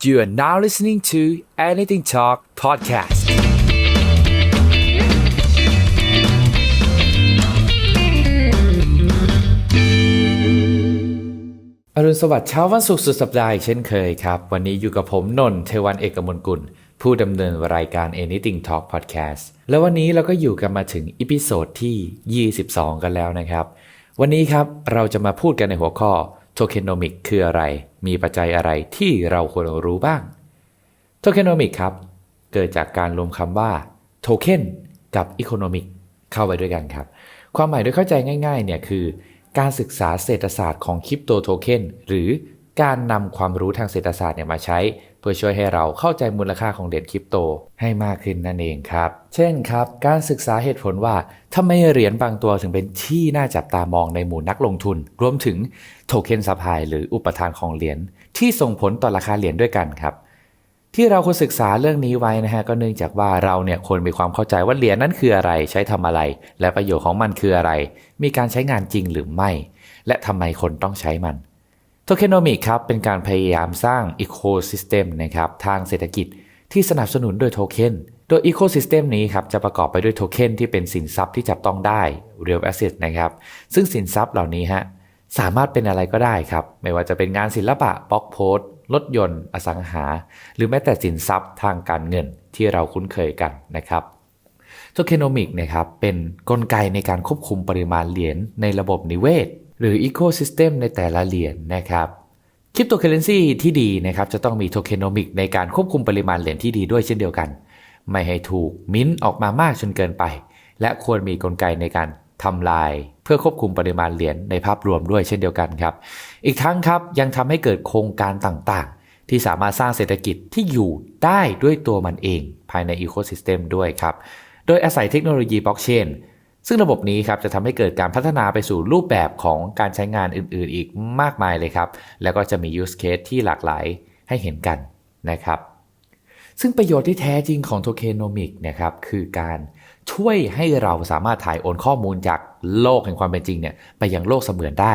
You are now listening to Anything Talk Podcast. อรุณสวัสดิ์เช้าวันศุกร์สุดสัปดาห์อีกเช่นเคยครับ วันนี้อยู่กับผมนนท์เทวันเอกมลกุล ผู้ดำเนินรายการ Anything Talk Podcast แล้ววันนี้เราก็อยู่กันมาถึงอีพิโซดที่ 22 กันแล้วนะครับ วันนี้ครับเราจะมาพูดกันในหัวข้อ โทเคโนมิกคืออะไร มีปัจจัยอะไรที่เราควรรู้บ้างโทเคโนมิกครับ เกิดจากการรวมคำว่าโทเค็นกับอีโคโนมิกเข้าไปด้วยกันครับ ความหมายโดยเข้าใจง่ายๆเนี่ยคือ การศึกษาเศรษฐศาสตร์ของคริปโตโทเค็นหรือการนำความรู้ทางเศรษฐศาสตร์เนี่ยมาใช้ เพื่อช่วยให้เราเข้าใจมูลค่าของเหรียญคริปโตให้มากขึ้นนั่นเองครับ เช่นครับ การศึกษาเหตุผลว่าทำไมเหรียญบางตัวถึงเป็นที่น่าจับตามองในหมู่นักลงทุน รวมถึงโทเค็นซัพพลายหรืออุปทานของเหรียญที่ส่งผลต่อราคาเหรียญด้วยกันครับที่เราควรศึกษาเรื่องนี้ไว้นะฮะก็เนื่องจากว่าเราเนี่ยควรมีความเข้าใจว่าเหรียญนั้นคืออะไร ใช้ทำอะไร และประโยชน์ของมันคืออะไร มีการใช้งานจริงหรือไม่ และทำไมคนต้องใช้มัน โทเคนโนมิกครับเป็นการพยายามสร้างอีโคซิสเต็มนะครับทางเศรษฐกิจที่สนับสนุนโดยโทเค็นโดยอีโคซิสเต็มนี้ครับจะประกอบไปด้วยโทเค็นที่เป็นสินทรัพย์ที่จับต้องได้ real asset นะครับซึ่งสินทรัพย์เหล่านี้ฮะสามารถเป็นอะไรก็ได้ครับ ไม่ว่าจะเป็นงานศิลปะบล็อกโพสต์รถยนต์ อสังหา หรือแม้แต่สินทรัพย์ทางการเงินที่เราคุ้นเคยกันนะครับโทเคนโนมิกนะครับเป็นนกลไกในการควบคุมปริมาณเหรียญในระบบนิเวศ หรืออีโคซิสเต็มในแต่ละเหรียญนะครับคริปโตเคอเรนซีที่ดีนะครับจะต้องมีโทเคโนมิกในการควบคุมปริมาณเหรียญที่ดีด้วยเช่นเดียวกัน ไม่ให้ถูกมิ้นท์ออกมามากจนเกินไป และควรมีกลไกในการทำลาย เพื่อควบคุมปริมาณเหรียญในภาพรวมด้วยเช่นเดียวกันครับ อีกทั้งครับยังทำให้เกิดโครงการต่างๆ ที่สามารถสร้างเศรษฐกิจที่อยู่ได้ด้วยตัวมันเอง ภายในอีโคซิสเต็มด้วยครับ โดยอาศัยเทคโนโลยีบล็อกเชน ซึ่งระบบนี้ครับจะทำให้เกิดการพัฒนาไปสู่รูปแบบของการใช้งานอื่นๆ อีกมากมายเลยครับ แล้วก็จะมี use case ที่หลากหลายให้เห็นกันนะครับ ซึ่งประโยชน์ที่แท้จริงของโทเคนมิกนะครับคือการช่วยให้เราสามารถถ่ายโอนข้อมูลจากโลกแห่งความเป็นจริงเนี่ยไปยังโลกเสมือนได้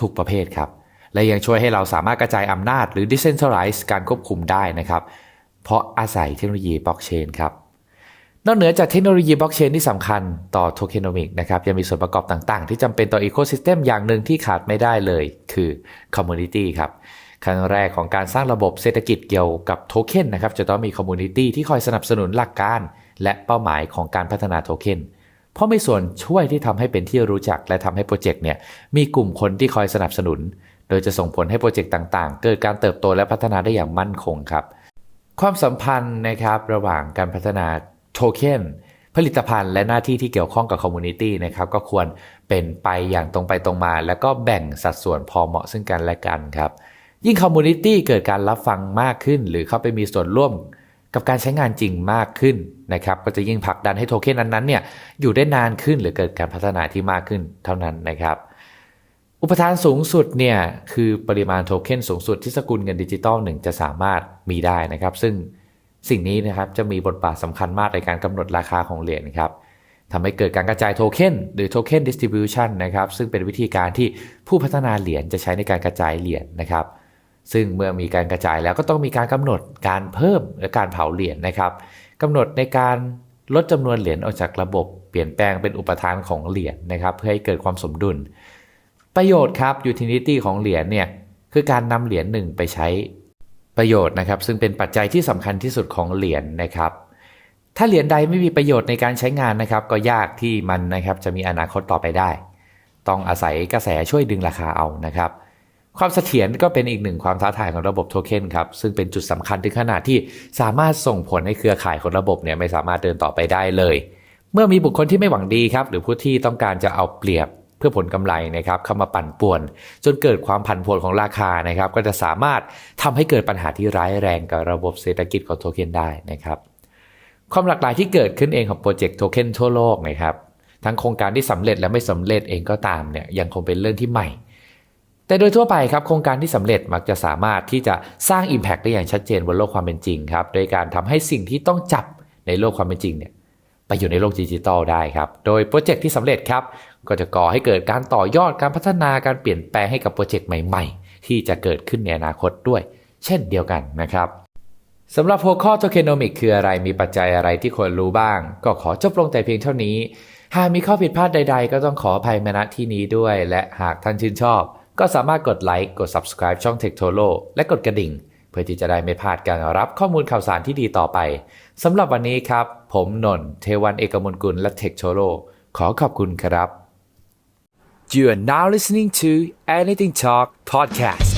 ทุกประเภทครับ และยังช่วยให้เราสามารถกระจายอำนาจหรือ decentralize การควบคุมได้นะครับ เพราะอาศัยเทคโนโลยีบล็อกเชนครับ นอกเหนือจากเทคโนโลยีบล็อกเชนที่สำคัญต่อโทเคโนมิกนะครับยังมีส่วนประกอบต่างๆ ที่จำเป็นต่ออีโคซิสเต็มอย่างหนึ่งที่ขาดไม่ได้เลย คือคอมมูนิตี้ครับครั้งแรกของการสร้างระบบเศรษฐกิจเกี่ยวกับโทเค็นนะครับจะต้องมีคอมมูนิตี้ที่คอยสนับสนุนหลักการ และเป้าหมายของการพัฒนาโทเค็นเพราะมีส่วนช่วยที่ทำให้เป็นที่รู้จักและทำให้โปรเจกต์เนี่ยมีกลุ่มคนที่คอยสนับสนุน โดยจะส่งผลให้โปรเจกต์ต่างๆ เกิดการเติบโตและพัฒนาได้อย่างมั่นคงครับ ความสัมพันธ์นะครับระหว่างการพัฒนา โทเค็นผลิตภัณฑ์และหน้าที่ที่เกี่ยวข้องกับคอมมูนิตี้นะครับก็ควรเป็นไปอย่างตรงไปตรงมา แล้วก็แบ่งสัดส่วนพอเหมาะซึ่งกันและกันครับ ยิ่งคอมมูนิตี้เกิดการรับฟังมากขึ้น หรือเข้าไปมีส่วนร่วมกับการใช้งานจริงมากขึ้นนะครับก็จะยิ่งผลักดันให้โทเค็นนั้นๆเนี่ยอยู่ได้นานขึ้นหรือเกิดการพัฒนาที่มากขึ้นเท่านั้นนะครับ อุปทานสูงสุดเนี่ยคือปริมาณโทเค็นสูงสุดที่สกุลเงินดิจิตอลหนึ่งจะสามารถมีได้นะครับ ซึ่ง สิ่งนี้นะครับจะมีบทบาทสำคัญมากในการกำหนดราคาของเหรียญครับทำให้เกิดการกระจายโทเค็นหรือโทเค็นดิสติบิวชันนะครับซึ่งเป็นวิธีการที่ผู้พัฒนาเหรียญจะใช้ในการกระจายเหรียญนะครับ ซึ่งเมื่อมีการกระจายแล้วก็ต้องมีการกำหนดการเพิ่มและการเผาเหรียญนะครับกำหนดในการลดจำนวนเหรียญออกจากระบบเปลี่ยนแปลงเป็นอุปทานของเหรียญนะครับเพื่อให้เกิดความสมดุล ประโยชน์ครับยูทิลิตี้ของเหรียญเนี่ยคือการนำเหรียญหนึ่งไปใช้ ประโยชน์นะครับ ซึ่งเป็นปัจจัยที่สำคัญที่สุดของเหรียญนะครับ ถ้าเหรียญใดไม่มีประโยชน์ในการใช้งานนะครับ ก็ยากที่มันนะครับจะมีอนาคตต่อไปได้ ต้องอาศัยกระแสช่วยดึงราคาเอานะครับ ความเสถียรก็เป็นอีกหนึ่งความท้าทายของระบบโทเค็นครับซึ่งเป็นจุดสำคัญถึงขนาดที่สามารถส่งผลให้เครือข่ายของระบบเนี่ยไม่สามารถเดินต่อไปได้เลย เมื่อมีบุคคลที่ไม่หวังดีครับหรือผู้ที่ต้องการจะเอาเปรียบ พื่อผลกำไรนะครับเข้ามาปั่นป่วน จนเกิดความผันผวนของราคานะครับ ก็จะสามารถทำให้เกิดปัญหาที่ร้ายแรงกับระบบเศรษฐกิจของโทเค็นได้นะครับ ความหลากหลายที่เกิดขึ้นเองของโปรเจกต์โทเค็นทั่วโลกนะครับทั้งโครงการที่สำเร็จและไม่สำเร็จเองก็ตามเนี่ยยังคงเป็นเรื่องที่ใหม่ แต่โดยทั่วไปครับโครงการที่สำเร็จมักจะสามารถที่จะสร้าง Impact ได้อย่างชัดเจนบนโลกความเป็นจริงครับโดยการทำให้สิ่งที่ต้องจับในโลกความเป็นจริงเนี่ยไปอยู่ในโลกดิจิตอลได้ครับ โดยโปรเจกต์ที่สำเร็จครับ ก็จะก่อให้เกิดการต่อยอดการพัฒนาการเปลี่ยนแปลงให้กับโปรเจกต์ใหม่ๆ ที่จะเกิดขึ้นในอนาคตด้วย เช่นเดียวกันนะครับสำหรับหัวข้อโทเคนอมิกคืออะไรมีปัจจัยอะไรที่ควรรู้บ้าง ก็ขอจบลงแต่เพียงเท่านี้ หากมีข้อผิดพลาดใด ๆ ก็ต้องขออภัยมาณที่นี้ด้วย และหากท่านชื่นชอบ ก็สามารถกดไลค์กด subscribe ช่อง Tech t o l o และกดกระดิ่ง เพื่อที่จะได้ไม่พลาดการรับข้อมูลข่าวสารที่ดีต่อไปสำหรับวันนี้ครับ ผมนนท์เทวันเอกมลกุลและ Tech t o l o ขอขอบคุณครับ You are now listening to Anything Talk podcast